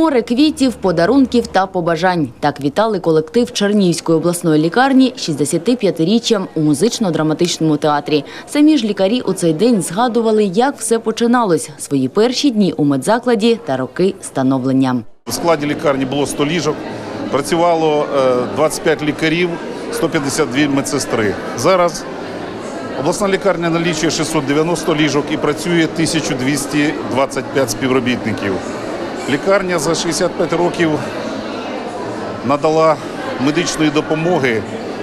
Море квітів, подарунків та побажань. Так вітали колектив Чернігівської обласної лікарні 65-річчям у музично-драматичному театрі. Самі ж лікарі у цей день згадували, як все починалось, свої перші дні у медзакладі та роки становлення. У складі лікарні було 100 ліжок, працювало е, 25 лікарів, 152 медсестри. Зараз обласна лікарня налічує 690 ліжок і працює 1225 співробітників. Лікарня за 65 років надала медичної допомоги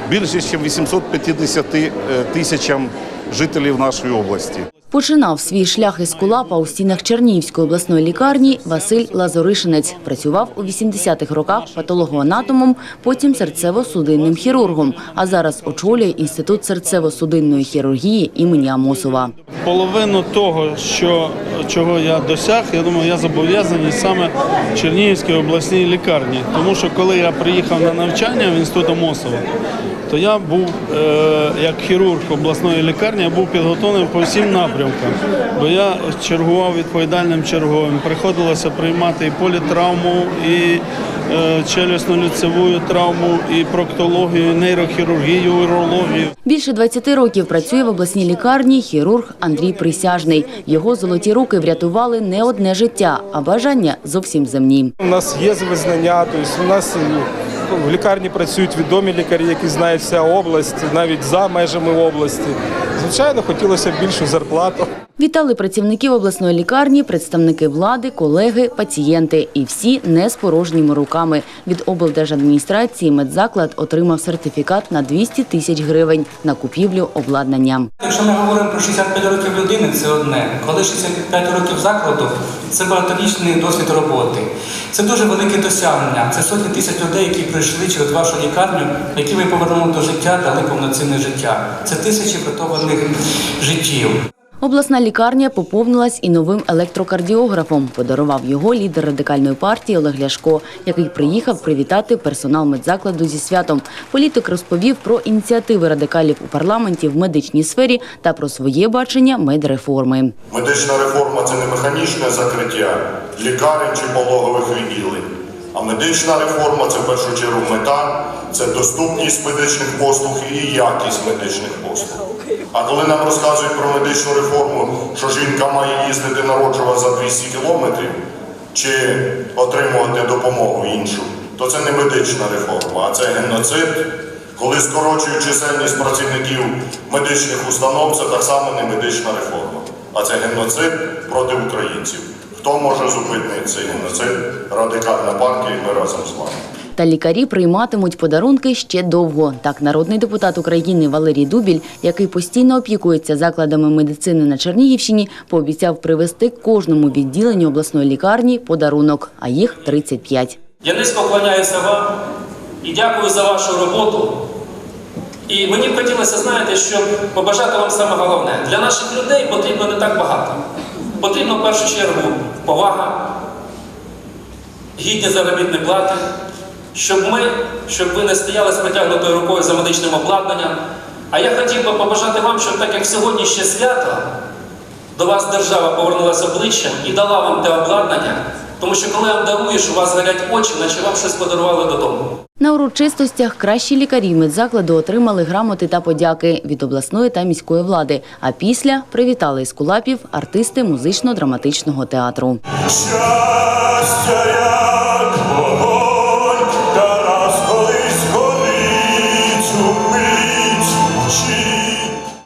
більше, ніж 850 е, тисячам жителів нашої області. Починав свій шлях із кулапа у стінах Чернігівської обласної лікарні Василь Лазоришинець. Працював у 80-х роках патологоанатомом, потім серцево-судинним хірургом. А зараз очолює інститут серцево-судинної хірургії імені Амосова. Половину того, що, чого я досяг, я думаю, я зобов'язаний саме Чернігівській обласній лікарні. Тому що коли я приїхав на навчання в інститут Амосова, то я був е, як хірург обласної лікарні, я був підготовлений по всім напрямкам. Бо я чергував відповідальним черговим. Приходилося приймати і політравму, і е, челюстно-лицеву травму, і проктологію, і нейрохірургію, урологію. Більше 20 років працює в обласній лікарні хірург Андрій Присяжний. Його золоті руки врятували не одне життя, а бажання зовсім земні. У нас є визнання, тобто у нас в лікарні працюють відомі лікарі, які знають вся область, навіть за межами області. Звичайно, хотілося б більшу зарплату. Вітали працівників обласної лікарні, представники влади, колеги, пацієнти. І всі не з порожніми руками. Від облдержадміністрації медзаклад отримав сертифікат на 200 тисяч гривень на купівлю обладнання. Якщо ми говоримо про 65 років людини, це одне. Коли 65 років закладу, це багаторічний досвід роботи. Це дуже велике досягнення. Це сотні тисяч людей, які прийшли через вашу лікарню, які ви повернули до життя, дали повноцінне життя. Це тисячі врятованих життів. Обласна лікарня поповнилась і новим електрокардіографом. Подарував його лідер радикальної партії Олег Ляшко, який приїхав привітати персонал медзакладу зі святом. Політик розповів про ініціативи радикалів у парламенті в медичній сфері та про своє бачення медреформи. Медична реформа це не механічне закриття лікарень чи пологових відділень. А медична реформа це в першу чергу мета, це доступність медичних послуг і якість медичних послуг. А коли нам розказують про медичну реформу, що жінка має їздити народжувати за 200 кілометрів чи отримувати допомогу іншу, то це не медична реформа, а це геноцид. Коли скорочують чисельність працівників медичних установ, це так само не медична реформа, а це геноцид проти українців. Хто може зупинити цей геноцид? Радикальна партія, і ми разом з вами. Та лікарі прийматимуть подарунки ще довго. Так, народний депутат України Валерій Дубіль, який постійно опікується закладами медицини на Чернігівщині, пообіцяв привезти кожному відділенню обласної лікарні подарунок, а їх 35. Я низько вклоняюся вам і дякую за вашу роботу. І мені б хотілося, знаєте, щоб побажати вам саме головне. Для наших людей потрібно не так багато. Потрібно в першу чергу повага, гідні заробітні плати, щоб ми, щоб ви не стояли з протягнутою рукою за медичним обладнанням. А я хотів би побажати вам, щоб так як сьогодні ще свято, до вас держава повернулася обличчям і дала вам те обладнання, тому що коли вам даруєш, у вас горять очі, наче вам щось подарували додому. На урочистостях кращі лікарі медзакладу отримали грамоти та подяки від обласної та міської влади. А після привітали із кулапів артисти музично-драматичного театру. Щастя